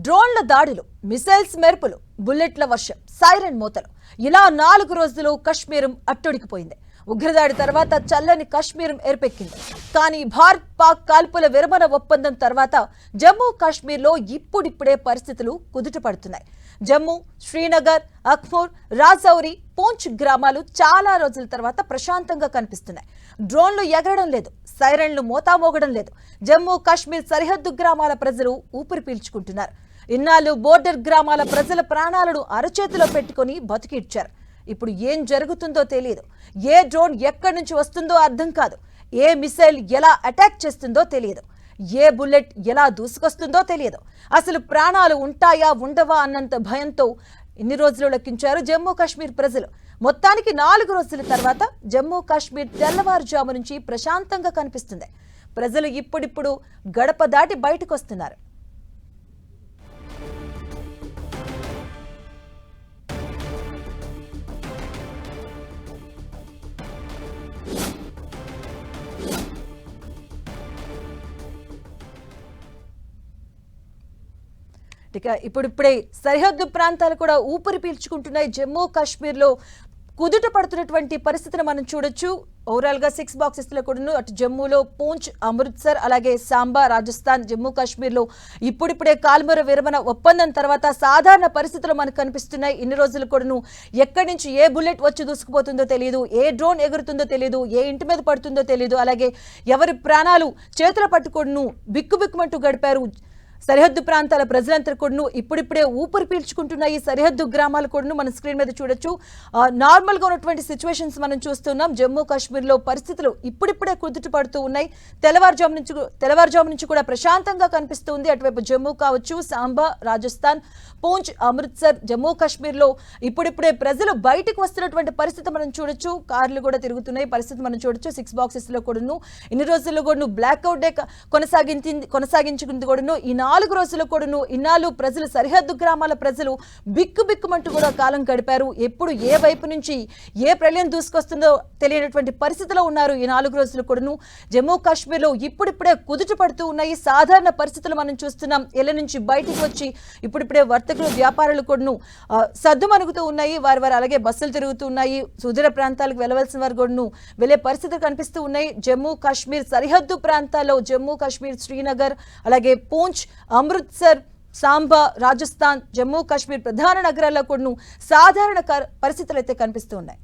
డ్రోన్ల దాడులు మిసైల్స్ మెరుపులు బుల్లెట్ల వర్షం సైరన్ మూతలు. ఇలా నాలుగు రోజులు కశ్మీరం అట్టుడికిపోయింది. ఉగ్రదాడి తర్వాత చల్లని కశ్మీరం ఏర్పెక్కింది. కానీ భారత్ పాక్ కాల్పుల విరమణ ఒప్పందం తర్వాత జమ్మూ కాశ్మీర్లో ఇప్పుడిప్పుడే పరిస్థితులు కుదుటపడుతున్నాయి. జమ్మూ శ్రీనగర్ అఖ్మూర్ రాజౌరి పూంచ్ గ్రామాలు చాలా రోజుల తర్వాత ప్రశాంతంగా కనిపిస్తున్నాయి. డ్రోన్లు ఎగరడం లేదు సైరన్లు మోతామోగడం లేదు. జమ్మూ కాశ్మీర్ సరిహద్దు గ్రామాల ప్రజలు ఊపిరి పీల్చుకుంటున్నారు. ఇన్నాళ్ళు బోర్డర్ గ్రామాల ప్రజల ప్రాణాలను అరచేతిలో పెట్టుకొని బతికిడ్చారు ఇప్పుడు ఏం జరుగుతుందో తెలియదు ఏ డ్రోన్ ఎక్కడి నుంచి వస్తుందో అర్థం కాదు. ఏ మిసైల్ ఎలా అటాక్ చేస్తుందో తెలియదు ఏ బుల్లెట్ ఎలా దూసుకొస్తుందో తెలియదు అసలు ప్రాణాలు ఉంటాయా ఉండవా అన్నంత భయంతో ఇన్ని రోజులు లెక్కించారు జమ్మూ కాశ్మీర్ ప్రజలు. మొత్తానికి నాలుగు రోజుల తర్వాత జమ్మూ కాశ్మీర్ తెల్లవారుజాము నుంచి ప్రశాంతంగా కనిపిస్తుంది. ప్రజలు ఇప్పుడిప్పుడు గడప దాటి బయటకు వస్తున్నారు. ఇక ఇప్పుడిప్పుడే సరిహద్దు ప్రాంతాలు కూడా ఊపిరి పీల్చుకుంటున్నాయి. జమ్మూ కాశ్మీర్లో కుదుట పడుతున్నటువంటి పరిస్థితిని మనం చూడొచ్చు. ఓవరాల్గా సిక్స్ బాక్సెస్లో కూడాను అటు జమ్మూలో పూంచ్ అమృత్సర్ అలాగే సాంబా రాజస్థాన్ జమ్మూ కాశ్మీర్లో ఇప్పుడిప్పుడే కాల్మర విరమణ ఒప్పందం తర్వాత సాధారణ పరిస్థితులు మనకు కనిపిస్తున్నాయి. ఇన్ని రోజులు కూడాను ఎక్కడి నుంచి ఏ బుల్లెట్ వచ్చి దూసుకుపోతుందో తెలియదు ఏ డ్రోన్ ఎగురుతుందో తెలియదు ఏ ఇంటి మీద పడుతుందో తెలియదు అలాగే ఎవరి ప్రాణాలు చేతుల పట్టుకొడును బిక్కుబిక్కుమంటూ గడిపారు సరిహద్దు ప్రాంతాల ప్రజలంతా కూడాను ఇప్పుడిప్పుడే ఊపిరి పీల్చుకుంటున్న ఈ సరిహద్దు గ్రామాలు కూడాను మనం స్క్రీన్ మీద చూడొచ్చు. నార్మల్గా నార్మల్గా ఉన్నటువంటి సిచ్యువేషన్స్ మనం చూస్తున్నాం. జమ్మూ కాశ్మీర్లో పరిస్థితులు ఇప్పుడిప్పుడే కుదుట పడుతూ ఉన్నాయి. తెల్లవారుజాము నుంచి తెల్లవారుజాము నుంచి కూడా ప్రశాంతంగా కనిపిస్తుంది. అటువైపు జమ్మూ కావచ్చు సాంబా రాజస్థాన్ పూంచ్ అమృత్సర్ జమ్మూ కాశ్మీర్లో ఇప్పుడిప్పుడే ప్రజలు బయటకు వస్తున్నటువంటి పరిస్థితి మనం చూడొచ్చు. కార్లు కూడా తిరుగుతున్నాయి. పరిస్థితి మనం చూడొచ్చు. సిక్స్ బాక్సెస్లో కూడాను ఇన్ని రోజుల్లో కూడా బ్లాక్అవుట్ డే కొనసాగించింది కొనసాగించుకుంది కూడాను ఈ నాలుగు రోజుల కూడాను ఇన్నాళ్ళు ప్రజలు సరిహద్దు గ్రామాల ప్రజలు బిక్కు బిక్కుమంటూ కూడా కాలం గడిపారు. ఎప్పుడు ఏ వైపు నుంచి ఏ ప్రళయం దూసుకొస్తుందో తెలియనటువంటి పరిస్థితిలో ఉన్నారు ఈ నాలుగు రోజులు కూడాను. జమ్మూ కాశ్మీర్లో ఇప్పుడిప్పుడే కుదుట పడుతూ ఉన్నాయి. సాధారణ పరిస్థితులు మనం చూస్తున్నాం. ఇళ్ళ నుంచి బయటికి వచ్చి ఇప్పుడిప్పుడే వర్తకులు వ్యాపారులు కూడాను ఆ, సద్దుమణుగుతూ ఉన్నాయి. వారి వారు అలాగే బస్సులు తిరుగుతూ ఉన్నాయి. సుదూర ప్రాంతాలకు వెళ్ళవలసిన వారు కూడాను వెళ్ళే పరిస్థితులు కనిపిస్తూ ఉన్నాయి. జమ్మూ కాశ్మీర్ సరిహద్దు ప్రాంతాల్లో జమ్మూ కాశ్మీర్ శ్రీనగర్ అలాగే పూంచ్ అమృత్సర్ సాంబా రాజస్థాన్ జమ్మూ కాశ్మీర్ ప్రధాన నగరాల్లో కూడాను సాధారణ పరిస్థితులు అయితే కనిపిస్తూ ఉన్నాయి.